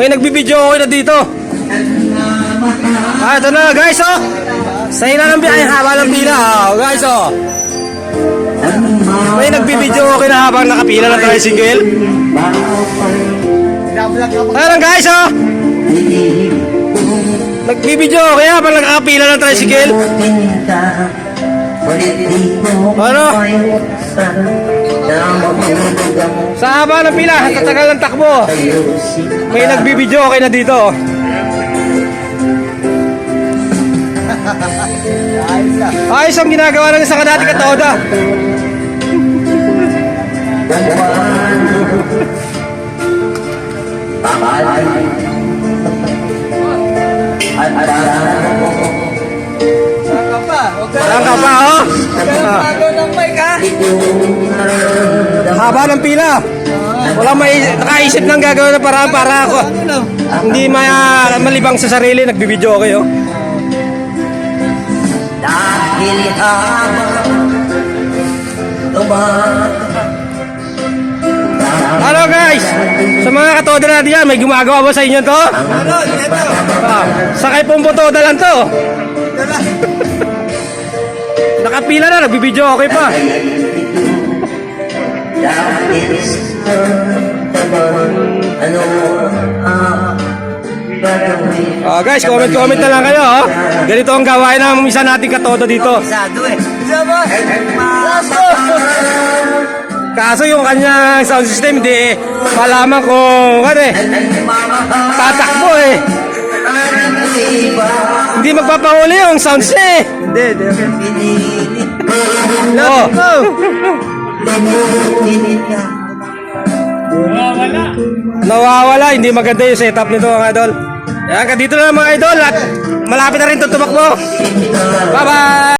May nagbibideo okay na dito. Ah, ito na guys oh. Sa ina ng biyahe, haba ng pila. Oh, guys oh. May nagbibideo okay na habang nakapila ng tricycle. Ayan guys oh. Nagbibideo okay habang nakapila ng tricycle. Ano? Sa haba ng pila, sa tagal ng takbo. May nagbibideo okay na dito. Ayos ang ginagawa ng isang dati katoda. Saan ka pa, oh? Ah. Haba ng pila. Wala may nakaisip ng gagawin na paraan para ako. Hindi ma malibang sa sarili, nagbibideo kayo. Dahil habang Hello guys! Sa mga katoda natin yan, may gumagawa ba sa inyo to? Ah, sakay pong botoda lang to. Nakapila na, nagbibideo okay pa. Dahil sa tabang ano ang gagawin Ah, guys, comment comment na lang kayo. Oh. Ganito ang gawain ng isa nating katoda dito. Kaso yung kanyang sound system, hindi malaman kung ano eh, tatakbo eh. Hindi magpapahuli yung sounds niya eh. Hindi, hindi. Oh. Nawawala, hindi maganda yung setup nito mga idol. Yan, dito na mga idol at malapit na rin ito tumakbo. Bye-bye!